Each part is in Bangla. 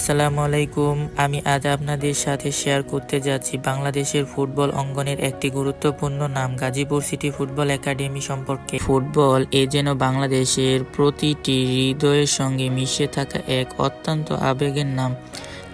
আসসালামু আলাইকুম আমি আজ আপনাদের সাথে শেয়ার করতে যাচ্ছি বাংলাদেশের ফুটবল অঙ্গনের একটি গুরুত্বপূর্ণ নাম, গাজীপুর সিটি ফুটবল একাডেমি সম্পর্কে। ফুটবল এ যেন বাংলাদেশের প্রতিটি হৃদয়ের সঙ্গে মিশে থাকা এক অত্যন্ত আবেগের নাম।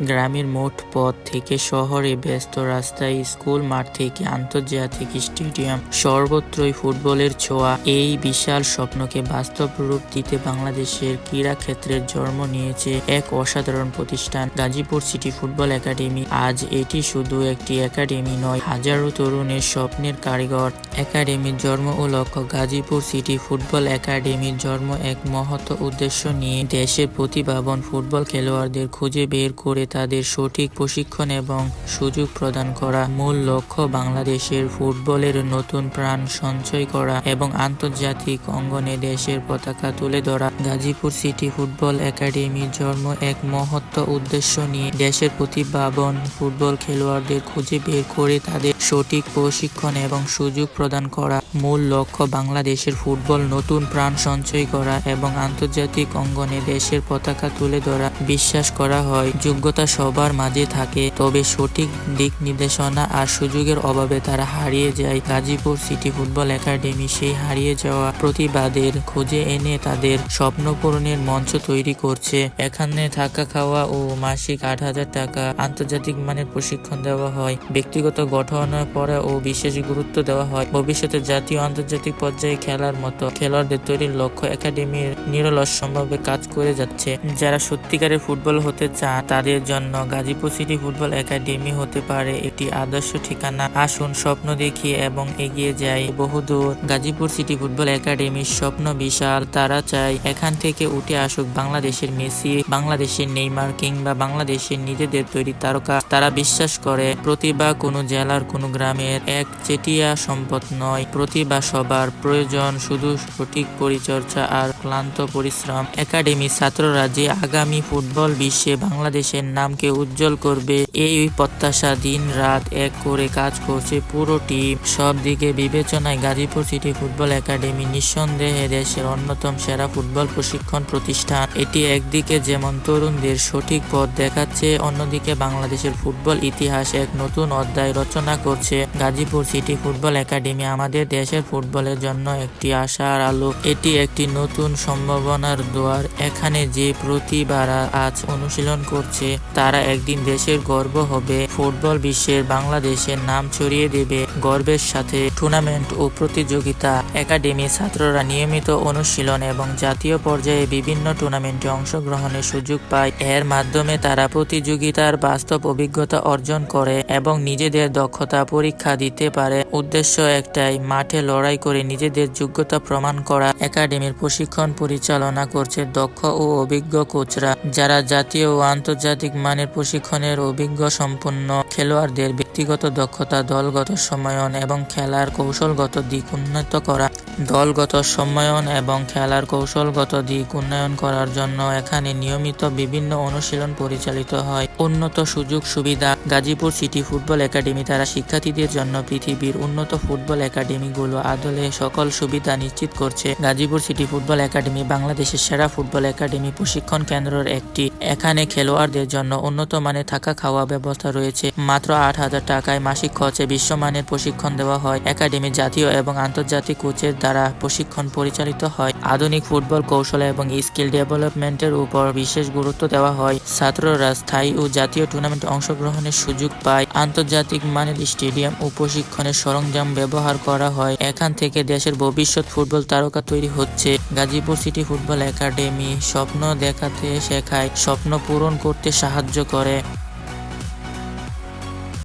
গ্রামের মোট পথ থেকে শহরে ব্যস্ত রাস্তায় স্কুল মাঠ থেকে আন্তর্জাতিক স্টেডিয়াম, সর্বত্রই ফুটবলের ছোঁয়া। এই বিশাল স্বপ্নকে বাস্তব রূপ দিতে বাংলাদেশের ক্রীড়া ক্ষেত্রের জন্ম নিয়েছে এক অসাধারণ প্রতিষ্ঠান, গাজীপুর সিটি ফুটবল একাডেমি। আজ এটি শুধু একটি একাডেমি নয়, হাজারো তরুণের স্বপ্নের কারিগর। একাডেমির জন্ম ও লক্ষ্য গাজীপুর সিটি ফুটবল একাডেমির জন্ম এক মহৎ উদ্দেশ্য নিয়ে দেশের প্রতিভাবান ফুটবল খেলোয়াড়দের খুঁজে বের করে তাদের সঠিক প্রশিক্ষণ এবং সুযোগ প্রদান করা মূল লক্ষ্য বাংলাদেশের ফুটবলের নতুন প্রাণ সঞ্চয় করা এবং আন্তর্জাতিক অঙ্গনে দেশের পতাকা তুলে ধরা। গাজীপুর সিটি ফুটবল একাডেমির জন্ম এক মহত্ব উদ্দেশ্য নিয়ে দেশের প্রতিভাবান ফুটবল খেলোয়াড়দের খুঁজে বের করে তাদের সঠিক প্রশিক্ষণ এবং সুযোগ প্রদান করা মূল লক্ষ্য বাংলাদেশের ফুটবল নতুন প্রাণ সঞ্চয় করা এবং আন্তর্জাতিক অঙ্গনে দেশের পতাকা তুলে ধরা। বিশ্বাস করা হয়, যোগ্যতা সবার মাঝে থাকে। তবে সঠিক দিক নির্দেশনা আর সুযোগের অভাবে তারা হারিয়ে যায়। গাজীপুর সিটি ফুটবল একাডেমি সেই হারিয়ে যাওয়া প্রতিবাদের খুঁজে এনে তাদের স্বপ্ন পূরণের মঞ্চ তৈরি করছে। এখানে থাকা খাওয়া ও মাসিক আট হাজার টাকা আন্তর্জাতিক মানের প্রশিক্ষণ দেওয়া হয়। ব্যক্তিগত গঠনের পরে ও বিশেষ গুরুত্ব দেওয়া হয়। ভবিষ্যতে জাতীয় আন্তর্জাতিক পর্যায়ে খেলার মতো খেলোয়াড়দের তৈরির লক্ষ্য একাডেমির নিরলসম্ভাবে কাজ করে যাচ্ছে। যারা সত্যিকারের ফুটবল হতে চান, তাদের জন্য গাজীপুর সিটি ফুটবল একাডেমি হতে পারে একটি আদর্শ ঠিকানা। আসুন স্বপ্ন দেখি এবং এগিয়ে যাই। বহুদূর গাজীপুর সিটি ফুটবল একাডেমির স্বপ্ন বিশাল, তারা চায় এখান থেকে উঠে আসুক বাংলাদেশের মেসি, বাংলাদেশের নেইমার কিংবা বাংলাদেশের নিজেদের তৈরি তারকা। তারা বিশ্বাস করে, প্রতিভা কোনো জেলার কোনো গ্রামের এক চেটিয়া সম্পদ নয়। প্রতিভা সবার প্রয়োজন, শুধু সঠিক পরিচর্যা আর ক্লান্ত পরিশ্রম। একাডেমি ছাত্ররা যে আগামী ফুটবল বিশ্বে বাংলাদেশের নামকে উজ্জ্বল করবে। এই প্রত্যাশা দিন রাত এক করে কাজ করছে পুরো টিম। সব দিকে বিবেচনায় গাজীপুর সিটি ফুটবল একাডেমি নিঃসন্দেহে দেশের অন্যতম সেরা ফুটবল প্রশিক্ষণ প্রতিষ্ঠান। এটি একদিকে যেমন তরুণদের সঠিক পথ দেখাচ্ছে, অন্যদিকে বাংলাদেশের ফুটবল ইতিহাস এক নতুন অধ্যায় রচনা করছে। গাজীপুর সিটি ফুটবল একাডেমি আমাদের দেশের ফুটবলের জন্য একটি আশার আলো। এটি একটি নতুন সম্ভাবনার দোয়ার। এখানে যে প্রতিভারা আজ অনুশীলন করছে তারা একদিন দেশের গর্ব হবে। ফুটবল বিশ্বের বাংলাদেশের নাম ছড়িয়ে দেবে। গর্বের সাথে টুর্নামেন্ট ও প্রতিযোগিতা, একাডেমি ছাত্ররা নিয়মিত অনুশীলন এবং জাতীয় পর্যায়ে বিভিন্ন টুর্নামেন্টে অংশগ্রহণের সুযোগ পায়। এর মাধ্যমে তারা প্রতিযোগিতার বাস্তব অভিজ্ঞতা অর্জন করে এবং নিজেদের দক্ষতা পরীক্ষা দিতে পারে। উদ্দেশ্য একটাই, মাঠে লড়াই করে নিজেদের যোগ্যতা প্রমাণ করা। একাডেমির প্রশিক্ষণ পরিচালনা করছে দক্ষ ও অভিজ্ঞ কোচরা, যারা জাতীয় ও আন্তর্জাতিক মানের প্রশিক্ষণের অভিজ্ঞ সম্পন্ন খেলোয়াড়দের ব্যক্তিগত দক্ষতা, দলগত সম্মায়ন এবং খেলার কৌশলগত দিক উন্নত করা। দলগত সম্মায়ন এবং খেলার কৌশলগত দিক উন্নয়ন করার জন্য এখানে নিয়মিত বিভিন্ন অনুশীলন পরিচালিত হয়। উন্নত সুযোগ সুবিধা, গাজীপুর সিটি ফুটবল একাডেমি তারা শিক্ষার্থীদের জন্য পৃথিবীর উন্নত ফুটবল একাডেমিগুলো আদলে সকল সুবিধা নিশ্চিত করছে। গাজীপুর সিটি ফুটবল একাডেমি বাংলাদেশের সেরা ফুটবল একাডেমি প্রশিক্ষণ কেন্দ্রের একটি। এখানে খেলোয়াড়দের জন্য উন্নত মানের থাকা খাওয়া ব্যবস্থা রয়েছে। মাত্র আট হাজার টাকায় মাসিক খরচে বিশ্বমানের প্রশিক্ষণ দেওয়া হয়। একাডেমি জাতীয় এবং আন্তর্জাতিক কোচের দ্বারা প্রশিক্ষণ পরিচালিত হয়। আধুনিক ফুটবল কৌশল এবং স্কিল ডেভেলপমেন্টের উপর বিশেষ গুরুত্ব দেওয়া হয়। ছাত্ররা স্থায়ী ও জাতীয় টুর্নামেন্টে অংশগ্রহণের সুযোগ পায়। আন্তর্জাতিক মানের স্টেডিয়াম ও প্রশিক্ষণের সরঞ্জাম ব্যবহার করা হয়। এখান থেকে দেশের ভবিষ্যৎ ফুটবল তারকা তৈরি হচ্ছে। গাজীপুর সিটি ফুটবল একাডেমি স্বপ্ন দেখাতে শেখায়। স্বপ্ন পূরণ করতে সাহায্য করে।